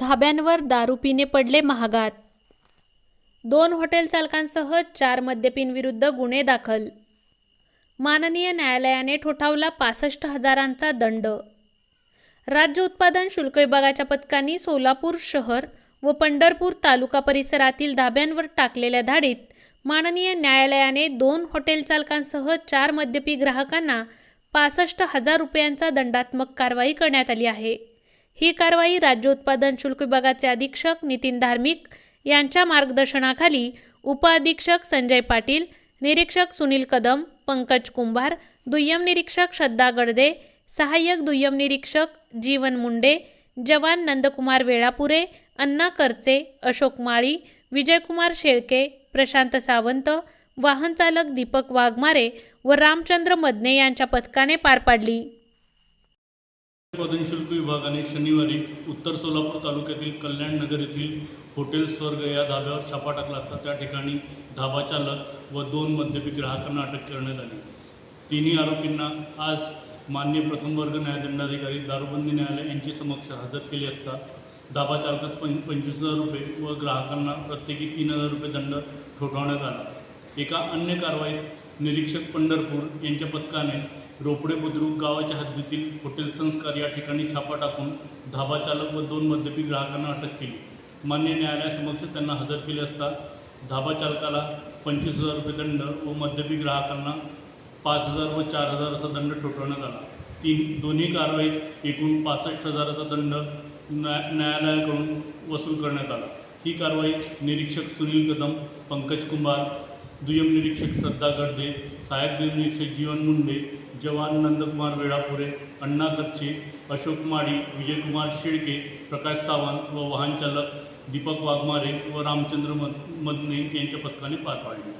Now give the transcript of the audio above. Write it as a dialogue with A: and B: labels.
A: धाब्यांवर दारू पडले महागात. दोन हॉटेल चालकांसह चार मद्यपींविरुद्ध गुन्हे दाखल. माननीय न्यायालयाने ठोठावला पासष्ट हजारांचा दंड. राज्य उत्पादन शुल्क विभागाच्या पथकांनी सोलापूर शहर व पंढरपूर तालुका परिसरातील धाब्यांवर टाकलेल्या धाडीत माननीय न्यायालयाने दोन हॉटेल चालकांसह चार मद्यपी ग्राहकांना पासष्ट हजार रुपयांचा दंडात्मक कारवाई करण्यात आली आहे. ही कारवाई राज्य उत्पादन शुल्क विभागाचे अधीक्षक नितीन धार्मिक यांच्या मार्गदर्शनाखाली उपअधीक्षक संजय पाटील निरीक्षक सुनील कदम पंकज कुंभार दुय्यम निरीक्षक श्रद्धा गडदे सहाय्यक दुय्यम निरीक्षक जीवन मुंडे जवान नंदकुमार वेळापुरे अण्णा करचे अशोक माळी विजयकुमार शेळके प्रशांत सावंत वाहनचालक दीपक वाघमारे व रामचंद्र मदने यांच्या पथकाने पार पाडली.
B: उत्पादन शुल्क विभागाने शनिवारी उत्तर सोलापूर तालुक्यातील कल्याण नगर येथील हॉटेल स्वर्ग या धाब्यावर छापा टाकला असता त्या ठिकाणी धाबा चालक व दोन मद्यपी ग्राहकांना अटक करण्यात आली. तिन्ही आरोपींना आज मान्य प्रथम वर्ग न्यायदंडाधिकारी दारूबंदी न्यायालय यांची समक्ष हजर केली असता धाबा चालकात पं पंचवीस हजार रुपये व ग्राहकांना प्रत्येकी तीन हजार रुपये दंड ठोठावण्यात आला. एका अन्य कारवाईत निरीक्षक पंढरपूर यांच्या पथकाने रोपडे बुद्रुक गावाच्या हद्दीतील हॉटेल संस्कार या ठिकाणी छापा टाकून धाबा चालक व दोन मद्यपी ग्राहकांना अटक केली. मान्य न्यायालयासमक्ष त्यांना हजर केले असता धाबा चालकाला पंचवीस हजार रुपये दंड व मद्यपी ग्राहकांना पाच हजार व चार हजार असा दंड ठोठवण्यात आला. तीन दोन्ही कारवाईत एकूण पासष्ट हजाराचा दंड न्या न्यायालयाकडून वसूल करण्यात आला. ही कारवाई निरीक्षक सुनील कदम पंकज कुंभार दुय्यम निरीक्षक श्रद्धा गर्दे सहाय्यक दुय्यम निरीक्षक जीवन मुंडे जवान नंदकुमार वेळापुरे अण्णा कच्चे अशोक माडी विजयकुमार शेळके प्रकाश सावंत व वाहनचालक दीपक वाघमारे व रामचंद्र मद मदने यांच्या पथकाने पार पाडली.